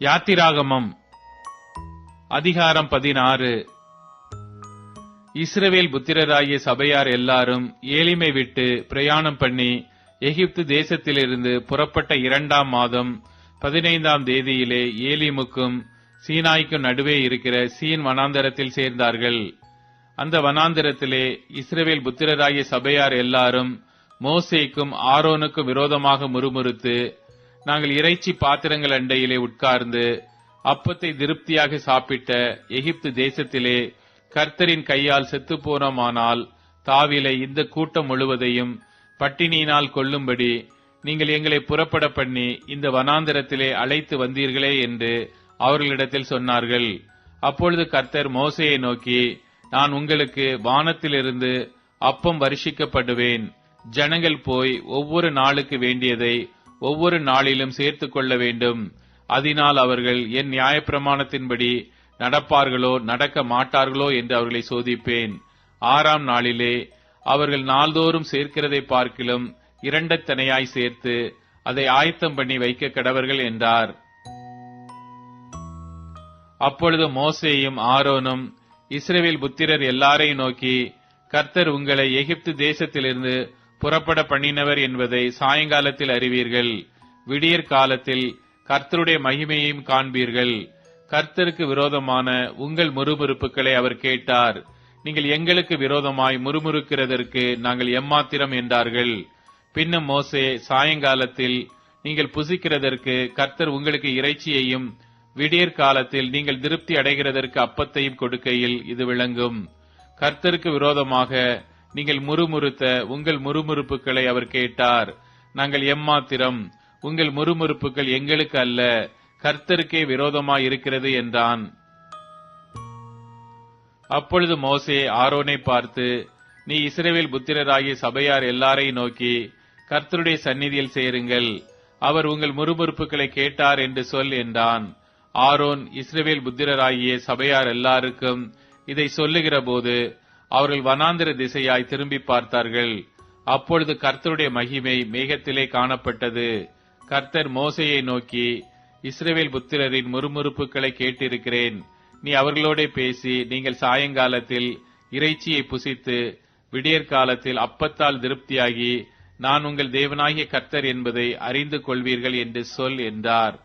யாத்திராகமம் அதிகாரம் பதினாறு. இஸ்ரவேல் புத்திரராகிய சபையார் எல்லாரும் ஏலிமை விட்டு பிரயாணம் பண்ணி எகிப்து தேசத்திலிருந்து புறப்பட்ட இரண்டாம் மாதம் பதினைந்தாம் தேதியிலே ஏலிமுக்கும் சீனாய்க்கும் நடுவே இருக்கிற சீன் வனாந்தரத்தில் சேர்ந்தார்கள். அந்த வனாந்தரத்திலே இஸ்ரவேல் புத்திரராகிய சபையார் எல்லாரும் மோசேக்கும் ஆரோனுக்கும் விரோதமாக முறுமுறுத்து நாங்கள் இறைச்சி பாத்திரங்கள் அண்டையிலே உட்கார்ந்து அப்பத்தை திருப்தியாக சாப்பிட்ட எகிப்து தேசத்திலே கர்த்தரின் கையால் செத்துப்போனோமானால் தாவிலை இந்த கூட்டம் முழுவதையும் பட்டினியினால் கொல்லும்படி நீங்கள் எங்களை புறப்பட பண்ணி இந்த வனாந்தரத்திலே அழைத்து வந்தீர்களே என்று அவர்களிடத்தில் சொன்னார்கள். அப்பொழுது கர்த்தர் மோசையை நோக்கி நான் உங்களுக்கு வானத்திலிருந்து அப்பம் வருஷிக்கப்படுவேன் ஜனங்கள் போய் ஒவ்வொரு நாளுக்கு வேண்டியதை ஒவ்வொரு நாளிலும் சேர்த்துக் கொள்ள வேண்டும். அதனால் அவர்கள் என் நியாயப்பிரமாணத்தின்படி நடப்பார்களோ நடக்க மாட்டார்களோ என்று அவர்களை சோதிப்பேன். ஆறாம் நாளிலே அவர்கள் நாள்தோறும் சேர்க்கிறதை பார்க்கிலும் இரண்டத்தனையாய் சேர்த்து அதை ஆயத்தம் பண்ணி வைக்க கடவர்கள் என்றார். அப்பொழுது மோசேயும் ஆரோனும் இஸ்ரவேல் புத்திரர் எல்லாரையும் நோக்கி கர்த்தர் உங்களை எகிப்து தேசத்திலிருந்து புறப்பட பண்ணினவர் என்பதை சாயங்காலத்தில் அறிவீர்கள். விடியற் காலத்தில் கர்த்தருடைய மகிமையையும் காண்பீர்கள். கர்த்தருக்கு விரோதமான உங்கள் முறுமுறுப்புகளை அவர் கேட்டார். நீங்கள் எங்களுக்கு விரோதமாய் முறுமுறுக்கிறதற்கு நாங்கள் எம்மாத்திரம் என்றார்கள். பின்னும் மோசே சாயங்காலத்தில் நீங்கள் புசிக்கிறதற்கு கர்த்தர் உங்களுக்கு இறைச்சியையும் விடியற் காலத்தில் நீங்கள் திருப்தி அடைகிறதற்கு அப்பத்தையும் கொடுக்கையில் இது விளங்கும். கர்த்தருக்கு விரோதமாக நீங்கள் முறுமுறுத்த உங்கள் முறுமுறுப்புகளை அவர் கேட்டார். நாங்கள் எம்மாத்திரம் உங்கள் முறுமுறுப்புகள் எங்களுக்கு அல்ல கர்த்தருக்கே விரோதமாய் இருக்கிறது என்றான். அப்பொழுது மோசே ஆரோனை பார்த்து நீ இஸ்ரவேல் புத்திரராகிய சபையார் எல்லாரையும் நோக்கி கர்த்தருடைய சந்நிதியில் சேருங்கள் அவர் உங்கள் முறுமுறுப்புகளை கேட்டார் என்று சொல் என்றான். ஆரோன் இஸ்ரவேல் புத்திரராகிய சபையார் எல்லாருக்கும் இதை சொல்லுகிற போது அவர்கள் வனாந்திர திசையாய் திரும்பி பார்த்தார்கள். அப்பொழுது கர்த்தருடைய மகிமை மேகத்திலே காணப்பட்டது. கர்த்தர் மோசையை நோக்கி இஸ்ரவேல் புத்திரரின் முறுமுறுப்புகளை கேட்டிருக்கிறேன். நீ அவர்களோட பேசி நீங்கள் சாயங்காலத்தில் இறைச்சியை புசித்து விடியற் காலத்தில் அப்பத்தால் திருப்தியாகி நான் உங்கள் தேவனாகிய கர்த்தர் என்பதை அறிந்து கொள்வீர்கள் என்று சொல் என்றார்.